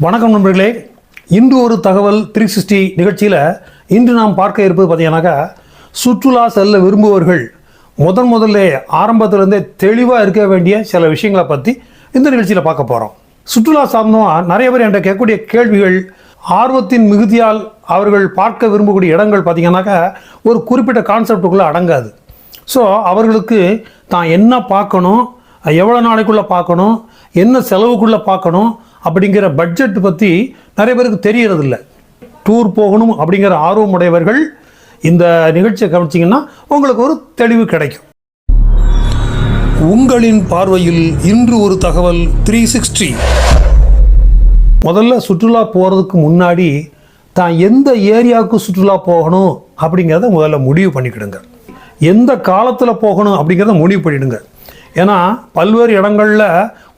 வணக்கம் நண்பர்களே. இன்று ஒரு தகவல் த்ரீ சிக்ஸ்டி நிகழ்ச்சியில் இன்று நாம் பார்க்க இருப்பது பார்த்தீங்கன்னாக்கா சுற்றுலா செல்ல விரும்புபவர்கள் முதன் முதல்ல ஆரம்பத்திலேருந்தே தெளிவாக இருக்க வேண்டிய சில விஷயங்களை பற்றி இந்த நிகழ்ச்சியில் பார்க்க போகிறோம் சுற்றுலா சார்ந்தமாக நிறைய பேர் என்கிட்ட கேட்கக்கூடிய கேள்விகள் ஆர்வத்தின் மிகுதியால் அவர்கள் பார்க்க விரும்பக்கூடிய இடங்கள் பார்த்தீங்கன்னாக்கா ஒரு குறிப்பிட்ட கான்செப்டுக்குள்ளே அடங்காது. ஸோ அவர்களுக்கு தான் என்ன பார்க்கணும் எவ்வளோ நாளைக்குள்ளே பார்க்கணும் என்ன செலவுக்குள்ளே பார்க்கணும் அப்படிங்கிற பட்ஜெட் பற்றி நிறைய பேருக்கு தெரியறதில்ல. டூர் போகணும் அப்படிங்கிற ஆர்வம் உடையவர்கள் இந்த நிகழ்ச்சியை கவனிச்சிங்கன்னா உங்களுக்கு ஒரு தெளிவு கிடைக்கும். உங்களின் பார்வையில் இன்று ஒரு தகவல் த்ரீ சிக்ஸ்டி முதல்ல சுற்றுலா போகிறதுக்கு முன்னாடி தான் எந்த ஏரியாவுக்கு சுற்றுலா போகணும் அப்படிங்கிறத முதல்ல முடிவு பண்ணிக்கிடுங்க. எந்த காலத்தில் போகணும் அப்படிங்கிறத முடிவு பண்ணிடுங்க. ஏன்னா பல்வேறு இடங்களில்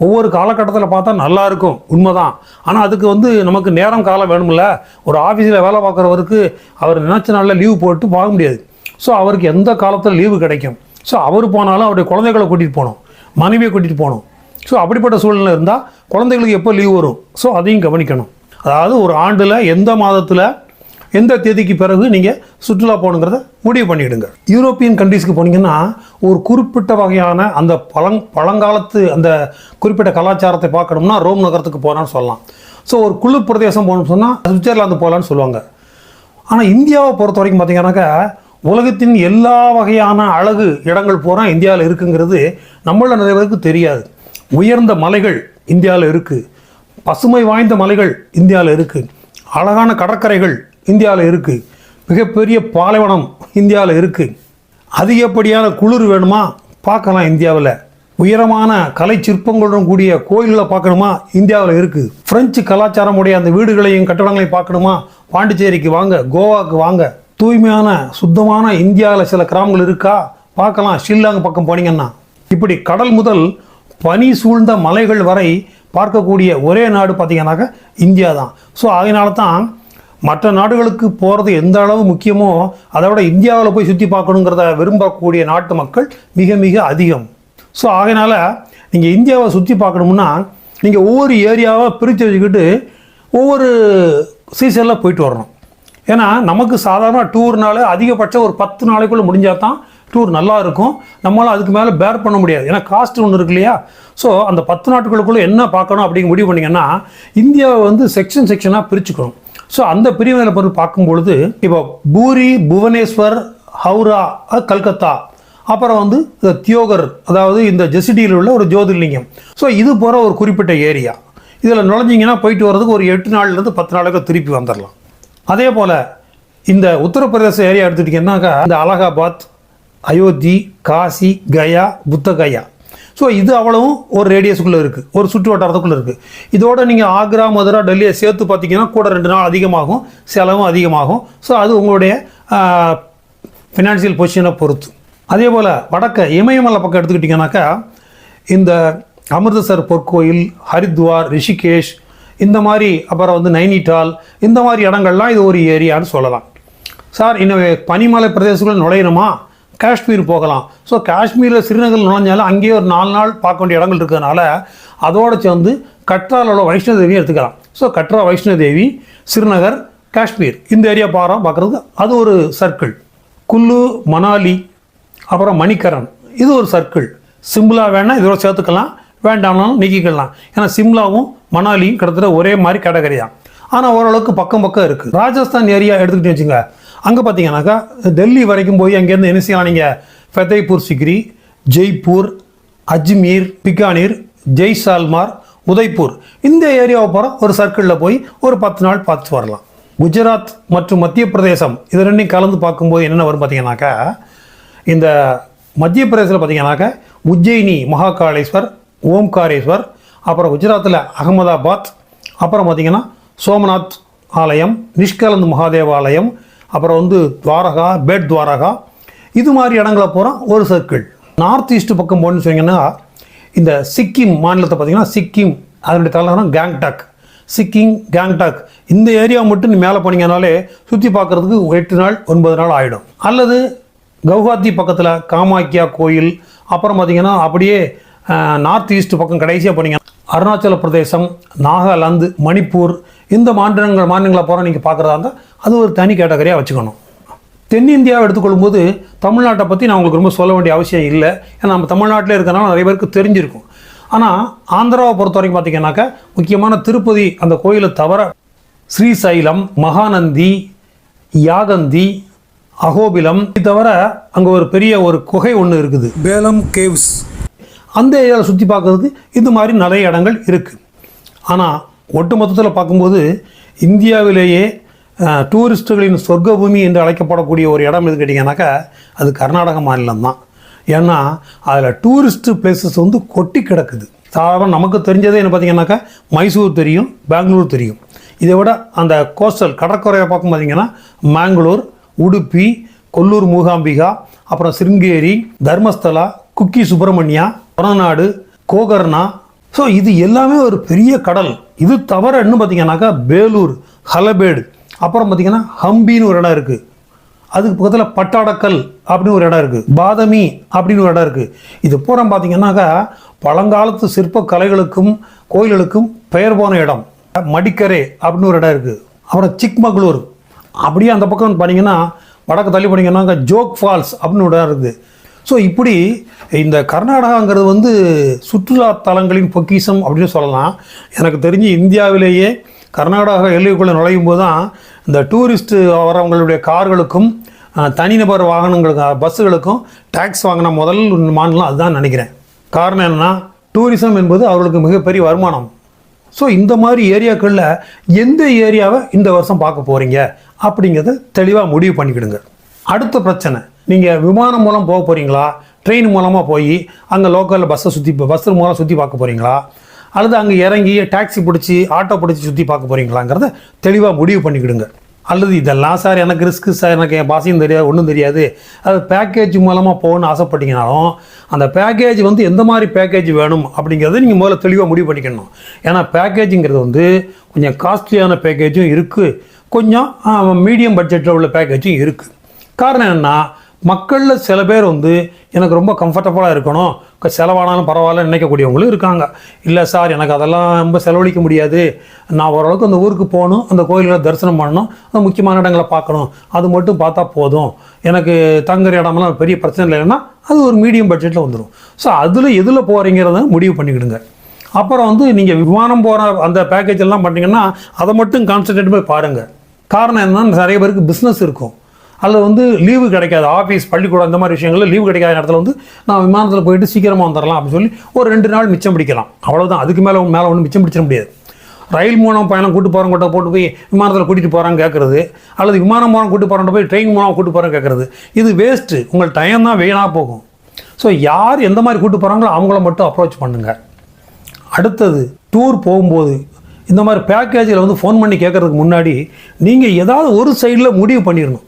ஒவ்வொரு காலகட்டத்தில் பார்த்தா நல்லா இருக்கும். உண்மைதான். ஆனால் அதுக்கு வந்து நமக்கு நேரம் காலம் வேணும்ல. ஒரு ஆஃபீஸில் வேலை பார்க்குறவருக்கு அவர் நினச்ச நாளில் லீவு போட்டு பார்க்க முடியாது. ஸோ அவருக்கு எந்த காலத்தில் லீவு கிடைக்கும்? ஸோ அவர் போனாலும் அவருடைய குழந்தைகளை கூட்டிகிட்டு போகணும். மனைவியை கூட்டிகிட்டு போகணும். ஸோ அப்படிப்பட்ட சூழ்நிலை இருந்தால் குழந்தைகளுக்கு எப்போ லீவ் வரும்? ஸோ அதையும் கவனிக்கணும். அதாவது ஒரு ஆண்டில் எந்த மாதத்தில் எந்த தேதிக்கு பிறகு நீங்கள் சுற்றுலா போகணுங்கிறத முடிவு பண்ணிவிடுங்க யூரோப்பியன் கண்ட்ரீஸ்க்கு போனீங்கன்னா ஒரு குறிப்பிட்ட வகையான அந்த பழங் பழங்காலத்து அந்த குறிப்பிட்ட கலாச்சாரத்தை பார்க்கணும்னா ரோம் நகரத்துக்கு போகலான்னு சொல்லலாம். ஸோ ஒரு குளிர் பிரதேசம் போகணும்னு சொன்னால் சுவிட்சர்லாந்து போகலான்னு சொல்லுவாங்க. ஆனால் இந்தியாவை பொறுத்த வரைக்கும் பார்த்தீங்கன்னாக்கா உலகத்தின் எல்லா வகையான அழகு இடங்கள் பூரா இந்தியாவில் இருக்குங்கிறது நம்மள நிறைய பேருக்கு தெரியாது. உயர்ந்த மலைகள் இந்தியாவில் இருக்குது பசுமை வாய்ந்த மலைகள் இந்தியாவில் இருக்குது அழகான கடற்கரைகள் இந்தியாவில் இருக்குது மிகப்பெரிய பாலைவனம் இந்தியாவில் இருக்குது அதிகப்படியான குளிர் வேணுமா? பார்க்கலாம் இந்தியாவில். உயரமான கலை சிற்பங்களுடன் கூடிய கோயில்களை பார்க்கணுமா? இந்தியாவில் இருக்குது பிரெஞ்சு கலாச்சாரமுடைய அந்த வீடுகளையும் கட்டடங்களையும் பார்க்கணுமா? பாண்டிச்சேரிக்கு வாங்க கோவாக்கு வாங்க. தூய்மையான சுத்தமான இந்தியாவில் சில கிராமங்கள் இருக்கா? பார்க்கலாம். ஷில்லாங் பக்கம் போனீங்கன்னா. இப்படி கடல் முதல் பனி சூழ்ந்த மலைகள் வரை பார்க்கக்கூடிய ஒரே நாடு பார்த்தீங்கன்னாக்க இந்தியா தான் ஸோ அதனால தான் மற்ற நாடுகளுக்கு போகிறது எந்த அளவு முக்கியமோ அதை விட இந்தியாவில் போய் சுற்றி பார்க்கணுங்கிறத விரும்பக்கூடிய நாட்டு மக்கள் மிக மிக அதிகம். ஸோ ஆகையினால நீங்கள் இந்தியாவை சுற்றி பார்க்கணும்னா நீங்கள் ஒவ்வொரு ஏரியாவை பிரித்து வச்சுக்கிட்டு ஒவ்வொரு சீசனில் போயிட்டு வரணும். ஏன்னா நமக்கு சாதாரண டூர்னால அதிகபட்சம் ஒரு பத்து நாளைக்குள்ளே முடிஞ்சால் தான் டூர் நல்லா இருக்கும். நம்மளால் அதுக்கு மேலே பேர் பண்ண முடியாது. ஏன்னா காஸ்ட் ஒன்று இருக்கு இல்லையா? ஸோ அந்த பத்து நாட்களுக்குள்ளே என்ன பார்க்கணும் அப்படிங்க முடிவு பண்ணிங்கன்னா இந்தியாவை வந்து செக்ஷன் செக்ஷனாக பிரிச்சுக்கணும். ஸோ அந்த பிரிவினை பொருள் பார்க்கும்பொழுது இப்போ பூரி புவனேஸ்வர் ஹவுரா கல்கத்தா அப்புறம் வந்து இந்த தியோகர் அதாவது இந்த ஜெசிடியில் உள்ள ஒரு ஜோதிர்லிங்கம். ஸோ இது போகிற ஒரு குறிப்பிட்ட ஏரியா. இதில் நுழைஞ்சிங்கன்னா போயிட்டு வர்றதுக்கு ஒரு எட்டு நாள்லேருந்து பத்து நாளுக்கு திருப்பி வந்துடலாம். அதே போல் இந்த உத்தரப்பிரதேச ஏரியா எடுத்துட்டிங்கன்னாக்கா இந்த அலகாபாத் அயோத்தி காசி கயா புத்த கயா ஸோ இது அவ்வளவும் ஒரு ரேடியஸுக்குள்ளே இருக்குது ஒரு சுற்று வட்டாரத்துக்குள்ளே இருக்குது இதோட நீங்கள் ஆக்ரா மதுரா டெல்லியை சேர்த்து பார்த்தீங்கன்னா கூட ரெண்டு நாள் அதிகமாகும். செலவும் அதிகமாகும். ஸோ அது உங்களுடைய ஃபினான்ஷியல் பொசிஷனை பொறுத்து. அதே போல் வடக்க இமயமலை பக்கம் எடுத்துக்கிட்டிங்கனாக்கா இந்த அமிர்தசர் பொற்கோயில் ஹரித்வார் ரிஷிகேஷ் இந்த மாதிரி அப்புறம் வந்து நைனிடால் இந்த மாதிரி இடங்கள்லாம் இது ஒரு ஏரியான்னு சொல்லலாம். சார் இன்னும் பனிமலை பிரதேசங்களில் நுழையணுமா? காஷ்மீர் போகலாம். ஸோ காஷ்மீரில் ஸ்ரீநகர் நுழைஞ்சாலும் அங்கேயே ஒரு நாலு நாள் பார்க்க வேண்டிய இடங்கள் இருக்கிறதுனால அதோடு சேர்ந்து கட்ராவில் உள்ள வைஷ்ணோதேவியும் எடுத்துக்கலாம். ஸோ கட்ரா வைஷ்ணோதேவி ஸ்ரீநகர் காஷ்மீர். இந்த ஏரியா பாரம் பார்க்குறதுக்கு அது ஒரு சர்க்கிள் குல்லு மணாலி அப்புறம் மணிக்கரன். இது ஒரு சர்க்கிள் சிம்லா வேணால் இதோட சேர்த்துக்கலாம். வேண்டாம்னாலும் நீக்கிக்கலாம். ஏன்னா சிம்லாவும் மணாலியும் கிட்டத்தட்ட ஒரே மாதிரி கேட்டகரி தான். ஆனால் ஓரளவுக்கு பக்கம் பக்கம் இருக்குது ராஜஸ்தான் ஏரியா எடுத்துக்கிட்டு வச்சுங்க அங்கே பார்த்தீங்கன்னாக்கா டெல்லி வரைக்கும் போய் அங்கேருந்து என்ன செய்யலாம் நீங்கள் ஃபத்தேபூர் சிக்ரி ஜெய்ப்பூர் அஜ்மீர் பிகானீர் ஜெய்சால்மார் உதய்பூர். இந்த ஏரியாவை போகிற ஒரு சர்க்கிளில் போய் ஒரு பத்து நாள் பார்த்து வரலாம். குஜராத் மற்றும் மத்திய பிரதேசம் இது ரெண்டையும் கலந்து பார்க்கும்போது என்னென்ன வரும் பார்த்தீங்கன்னாக்கா இந்த மத்திய பிரதேசத்தில் பார்த்தீங்கன்னாக்கா உஜ்ஜயினி மகாகாளேஸ்வர் ஓம்காரேஸ்வர் அப்புறம் குஜராத்தில் அகமதாபாத் அப்புறம் பார்த்தீங்கன்னா சோமநாத் ஆலயம் நிஷ்கலந்து மகாதேவ ஆலயம் அப்புறம் வந்து துவாரகா பேட் துவாரகா இது மாதிரி இடங்களை போகிறோம் ஒரு சர்க்கிள் நார்த் ஈஸ்ட் பக்கம் போகணும்னு சொன்னீங்கன்னா இந்த சிக்கிம் மாநிலத்தை பார்த்தீங்கன்னா சிக்கிம் அதனுடைய தலைநகரம் கேங்டாக். சிக்கிம் கேங்டாக். இந்த ஏரியா மட்டும் நீ மேலே போனீங்கனாலே சுற்றி பார்க்குறதுக்கு எட்டு நாள் ஒன்பது நாள் ஆகிடும் அல்லது கவுஹாத்தி பக்கத்தில் காமாக்கியா கோயில் அப்புறம் பார்த்திங்கன்னா அப்படியே நார்த் ஈஸ்ட் பக்கம் கடைசியாக போனீங்கன்னா அருணாச்சல பிரதேசம் நாகாலாந்து மணிப்பூர் இந்த மாநிலங்கள் மாநிலங்களை போகிற நீங்கள் பார்க்குறதா இருந்தால் அது ஒரு தனி கேட்டகரியாக வச்சுக்கணும். தென்னிந்தியாவை எடுத்துக்கொள்ளும்போது தமிழ்நாட்டை பற்றி நான் உங்களுக்கு ரொம்ப சொல்ல வேண்டிய அவசியம் இல்லை. ஏன்னா நம்ம தமிழ்நாட்டில் இருக்கனால நிறைய பேருக்கு தெரிஞ்சிருக்கும். ஆனால் ஆந்திராவை பொறுத்த வரைக்கும் பார்த்தீங்கன்னாக்கா முக்கியமான திருப்பதி அந்த கோயிலை தவிர ஸ்ரீசைலம் மகாநந்தி யாகந்தி அகோபிலம் இது தவிர அங்கே ஒரு பெரிய ஒரு குகை ஒன்று இருக்குது. பேலம் கேவ்ஸ். அந்த ஏரியாவில் சுற்றி பார்க்கறதுக்கு இது மாதிரி நிறைய இடங்கள் இருக்குது ஆனால் ஒட்டு மொத்தத்தில் பார்க்கும்போது இந்தியாவிலேயே டூரிஸ்ட்டுகளின் சொர்க்க பூமி என்று அழைக்கப்படக்கூடிய ஒரு இடம் எது கேட்டிங்கன்னாக்கா அது கர்நாடக மாநிலம் தான் ஏன்னா அதில் டூரிஸ்ட்டு பிளேசஸ் வந்து கொட்டி கிடக்குது. சாதாரண நமக்கு தெரிஞ்சதே என்ன பார்த்தீங்கன்னாக்கா மைசூர் தெரியும் பெங்களூர் தெரியும். இதை விட அந்த கோஸ்டல் கடற்கரையை பார்க்கும் பார்த்தீங்கன்னா மேங்களூர் உடுப்பி கொல்லூர் மூகாம்பிகா அப்புறம் சிருங்கேரி தர்மஸ்தலா குக்கி சுப்பிரமணியா கொரநாடு கோகர்ணா. ஸோ இது எல்லாமே ஒரு பெரிய கடல். இது தவிர இன்னும் பார்த்தீங்கன்னாக்கா வேலூர் ஹலபேடு அப்புறம் பார்த்தீங்கன்னா ஹம்பின்னு ஒரு இடம் இருக்குது அதுக்கு பக்கத்தில் பட்டாடக்கல் அப்படின்னு ஒரு இடம் இருக்குது பாதமி அப்படின்னு ஒரு இடம் இருக்குது இது பூரா பார்த்தீங்கன்னாக்கா பழங்காலத்து சிற்ப கலைகளுக்கும் கோயில்களுக்கும் பெயர் போன இடம். மடிக்கரை அப்படின்னு ஒரு இடம் இருக்குது அப்புறம் சிக்மகளூர் அப்படியே அந்த பக்கம் பார்த்தீங்கன்னா வடக்கு தள்ளி போனீங்கன்னாக்கா ஜோக் ஃபால்ஸ் அப்படின்னு ஒரு இடம் இருக்குது ஸோ இப்படி இந்த கர்நாடகாங்கிறது வந்து சுற்றுலா தலங்களின் பொக்கிஷம் அப்படின்னு சொல்லலாம். எனக்கு தெரிஞ்சு இந்தியாவிலேயே கர்நாடகா எல்லைக்குள்ளே நுழையும் போது தான் இந்த டூரிஸ்ட்டு வரவங்களுடைய கார்களுக்கும் தனிநபர் வாகனங்களுக்கு பஸ்ஸுகளுக்கும் டேக்ஸ் வாங்கின முதல் மாநிலம் அதுதான் நினைக்கிறேன். காரணம் என்னென்னா டூரிசம் என்பது அவர்களுக்கு மிகப்பெரிய வருமானம். ஸோ இந்த மாதிரி ஏரியாக்களில் எந்த ஏரியாவை இந்த வருஷம் பார்க்க போகிறீங்க அப்படிங்கிறத தெளிவாக முடிவு பண்ணிக்கிடுங்க. அடுத்த பிரச்சனை. நீங்கள் விமானம் மூலம் போக போகிறீங்களா ட்ரெயின் மூலமாக போய் அங்கே லோக்கலில் பஸ்ஸை சுற்றி பஸ் மூலம் சுற்றி பார்க்க போகிறீங்களா அல்லது அங்கே இறங்கி டாக்ஸி பிடிச்சி ஆட்டோ பிடிச்சி சுற்றி பார்க்க போகிறீங்களாங்கிறத தெளிவாக முடிவு பண்ணிக்கிடுங்க. அல்லது இதெல்லாம் சார் எனக்கு ரிஸ்க்கு சார் எனக்கு என் பாசையும் தெரியாது ஒன்றும் தெரியாது. அது பேக்கேஜ் மூலமாக போகணும்னு ஆசைப்பட்டீங்கனாலும் அந்த பேக்கேஜ் வந்து எந்த மாதிரி பேக்கேஜ் வேணும் அப்படிங்கிறத நீங்கள் முதல்ல தெளிவாக முடிவு பண்ணிக்கணும். ஏன்னா பேக்கேஜுங்கிறது வந்து கொஞ்சம் காஸ்ட்லியான பேக்கேஜும் இருக்குது கொஞ்சம் மீடியம் பட்ஜெட்டில் உள்ள பேக்கேஜும் இருக்குது காரணம் என்னன்னா மக்களில் சில பேர் வந்து எனக்கு ரொம்ப கம்ஃபர்டபுளாக இருக்கணும். செலவானாலும் பரவாயில்ல நினைக்கக்கூடியவங்களும் இருக்காங்க. இல்லை சார் எனக்கு அதெல்லாம் ரொம்ப செலவழிக்க முடியாது. நான் ஓரளவுக்கு அந்த ஊருக்கு போகணும் அந்த கோயில்களை தரிசனம் பண்ணணும் அந்த முக்கியமான இடங்களை பார்க்கணும். அது மட்டும் பார்த்தா போதும். எனக்கு தங்குற இடமெல்லாம் பெரிய பிரச்சனை இல்லைன்னா அது ஒரு மீடியம் பட்ஜெட்டில் வந்துடும் ஸோ அதில் எதில் போகிறீங்கிறத முடிவு பண்ணிக்கிடுங்க. அப்புறம் வந்து நீங்கள் விமானம் போகிற அந்த பேக்கேஜ் எல்லாம் பண்ணிங்கன்னா அதை மட்டும் கான்சன்ட்ரேட் போய் பாருங்கள் காரணம் என்னன்னா நிறைய பேருக்கு பிஸ்னஸ் இருக்கும். அதில் வந்து லீவு கிடைக்காது ஆஃபீஸ் பள்ளிக்கூடம் இந்த மாதிரி விஷயங்களில் லீவு கிடைக்காத இடத்துல வந்து நான் விமானத்தில் போயிட்டு சீக்கிரமாக வந்துடலாம் அப்படின்னு சொல்லி ஒரு ரெண்டு நாள் மிச்சம் பிடிக்கலாம். அவ்வளோதான் அதுக்கு மேலே மேலே ஒன்றும் மிச்சம் பிடிச்சிட முடியாது. ரயில் மூலம் பயணம் கூட்டு போகிறோம் கூட்ட போட்டு போய் விமானத்தில் கூட்டிகிட்டு போகிறாங்க கேட்குறது அல்லது விமானம் மூலம் கூட்டு போகிறோம் போய் ட்ரெயின் மூலம் கூட்டு போகிறோம் கேட்குறது இது வேஸ்ட்டு உங்கள் டைம் தான் வீணாக போகும். ஸோ யார் எந்த மாதிரி கூட்டு போகிறாங்களோ அவங்கள மட்டும் அப்ரோச் பண்ணுங்கள் அடுத்தது டூர் போகும்போது இந்த மாதிரி பேக்கேஜில் வந்து ஃபோன் பண்ணி கேட்கறதுக்கு முன்னாடி நீங்கள் ஏதாவது ஒரு சைடில் முடிவு பண்ணிடணும்.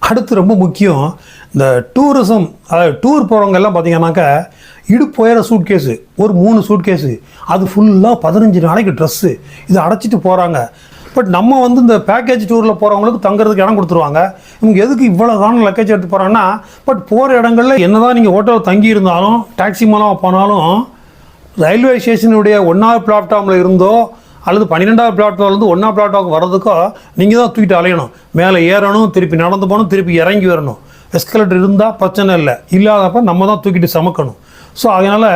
அடுத்து ரொம்ப முக்கியம் இந்த டூரிசம் அதாவது டூர் போகிறவங்க எல்லாம் பார்த்தீங்கன்னாக்கா இடுப்பு சூட் கேஸு ஒரு மூணு சூட் கேஸு அது ஃபுல்லாக பதினஞ்சு நாளைக்கு ட்ரெஸ்ஸு இதை அடைச்சிட்டு போகிறாங்க பட் நம்ம வந்து இந்த பேக்கேஜ் டூரில் போகிறவங்களுக்கு தங்குறதுக்கு இடம் கொடுத்துருவாங்க. இவங்க எதுக்கு இவ்வளோ தானே லக்கேஜ் எடுத்து போகிறாங்கன்னா பட் போகிற இடங்கள்ல என்னதான் நீங்கள் ஹோட்டலில் தங்கி இருந்தாலும் டாக்ஸி மூலமாக போனாலும் ரயில்வே ஸ்டேஷனுடைய ஒன் ஒன்றாவது பிளாட்ஃபார்மில் இருந்தோ அல்லது பன்னிரெண்டாவது பிளாட்ஃபார்ம்லேருந்து ஒன்றா பிளாட்ஃபார்ம் வர்றதுக்கோ நீங்கள் தான் தூக்கிட்டு அலையணும். மேலே ஏறணும் திருப்பி நடந்து போகணும் திருப்பி இறங்கி வரணும். எஸ்கலேட்டர் இருந்தால் பிரச்சனை இல்லை. இல்லாதப்ப நம்ம தான் தூக்கிட்டு சமக்கணும். ஸோ அதனால்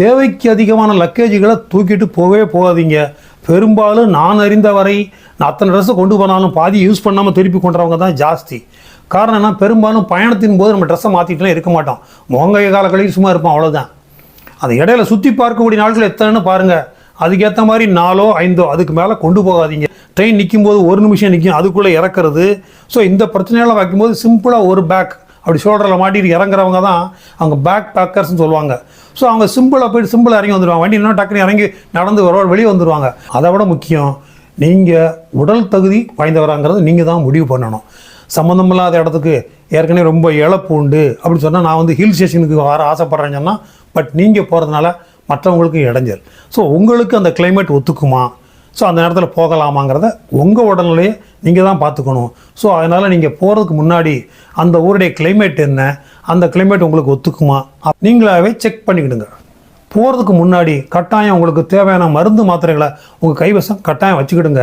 தேவைக்கு அதிகமான லக்கேஜுகளை தூக்கிட்டு போகவே போகாதீங்க. பெரும்பாலும் நான் அறிந்த வரை நான் அத்தனை ட்ரெஸ்ஸை கொண்டு போனாலும் பாதி யூஸ் பண்ணாமல் திருப்பி கொண்டுறவங்க தான் ஜாஸ்தி. காரணம் என்ன? பெரும்பாலும் பயணத்தின் போது நம்ம ட்ரெஸ்ஸை மாற்றிட்டுலாம் இருக்க மாட்டோம். முகங்கைய காலங்களில் சும்மா இருப்போம் அவ்வளோதான் அந்த இடையில சுற்றி பார்க்கக்கூடிய நாட்கள் எத்தனைன்னு பாருங்கள் அதுக்கேற்ற மாதிரி நாலோ ஐந்தோ அதுக்கு மேலே கொண்டு போகாதீங்க. ட்ரெயின் நிற்கும் போது ஒரு நிமிஷம் நிற்கும் அதுக்குள்ளே இறக்குறது. ஸோ இந்த பிரச்சனையெல்லாம் வைக்கும்போது சிம்பிளாக ஒரு பேக் அப்படி ஷோல்டரில் மாட்டிட்டு இறங்குறவங்க தான் அவங்க பேக் பேக்கர்ஸ்னு சொல்லுவாங்க. ஸோ அவங்க சிம்பிளாக போயிட்டு சிம்பிளாக இறங்கி வந்துடுவாங்க வண்டி இன்னும் டக்குனு இறங்கி நடந்து வர வெளியே வந்துடுவாங்க அதை விட முக்கியம் நீங்கள் உடல் தகுதி வாய்ந்தவராங்கிறது நீங்கள் தான் முடிவு பண்ணணும். சம்மந்தமில்லாத இடத்துக்கு ஏற்கனவே ரொம்ப இழப்பு உண்டு. அப்படின்னு சொன்னால் நான் வந்து ஹில் ஸ்டேஷனுக்கு வர ஆசைப்பட்றேன்னு சொன்னால் பட் நீங்கள் போகிறதுனால மற்றவங்களுக்கு இடைஞ்சல். ஸோ உங்களுக்கு அந்த கிளைமேட் ஒத்துக்குமா? ஸோ அந்த நேரத்தில் போகலாமாங்கிறத உங்கள் உடல்நிலையை நீங்கள் தான் பார்த்துக்கணும். ஸோ அதனால் நீங்கள் போகிறதுக்கு முன்னாடி அந்த ஊருடைய கிளைமேட் என்ன? அந்த கிளைமேட் உங்களுக்கு ஒத்துக்குமா? நீங்களாகவே செக் பண்ணிக்கிடுங்க. போகிறதுக்கு முன்னாடி கட்டாயம் உங்களுக்கு தேவையான மருந்து மாத்திரைகளை உங்கள் கைவசம் கட்டாயம் வச்சுக்கிடுங்க.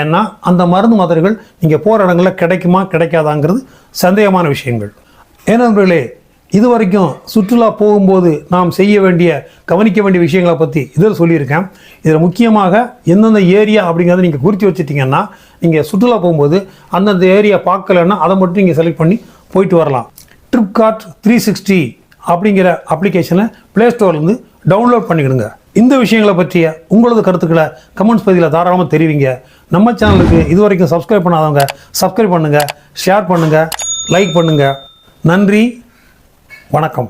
ஏன்னா அந்த மருந்து மாத்திரைகள் நீங்கள் போகிற இடங்களில் கிடைக்குமா கிடைக்காதாங்கிறது சந்தேகமான விஷயங்கள். ஏன்னா இது வரைக்கும் சுற்றுலா போகும்போது நாம் செய்ய வேண்டிய கவனிக்க வேண்டிய விஷயங்களை பற்றி இதில் சொல்லியிருக்கேன். இதில் முக்கியமாக எந்தெந்த ஏரியா அப்படிங்கிறத நீங்கள் குறித்து வச்சுட்டிங்கன்னா நீங்கள் சுற்றுலா போகும்போது அந்தந்த ஏரியா பார்க்கலன்னா அதை மட்டும் நீங்கள் செலக்ட் பண்ணி போயிட்டு வரலாம். ட்ரிப்கார்ட் த்ரீ சிக்ஸ்டி அப்படிங்கிற அப்ளிகேஷனை ப்ளே ஸ்டோர்லேருந்து டவுன்லோட் பண்ணிக்கிடுங்க. இந்த விஷயங்களை பற்றிய உங்களது கருத்துக்களை கமெண்ட்ஸ் பகுதியில் தாராளமாக தெரிவிங்க. நம்ம சேனலுக்கு இது வரைக்கும் சப்ஸ்கிரைப் பண்ணாதவங்க சப்ஸ்கிரைப் பண்ணுங்கள் ஷேர் பண்ணுங்கள் லைக் பண்ணுங்கள் நன்றி. வணக்கம்.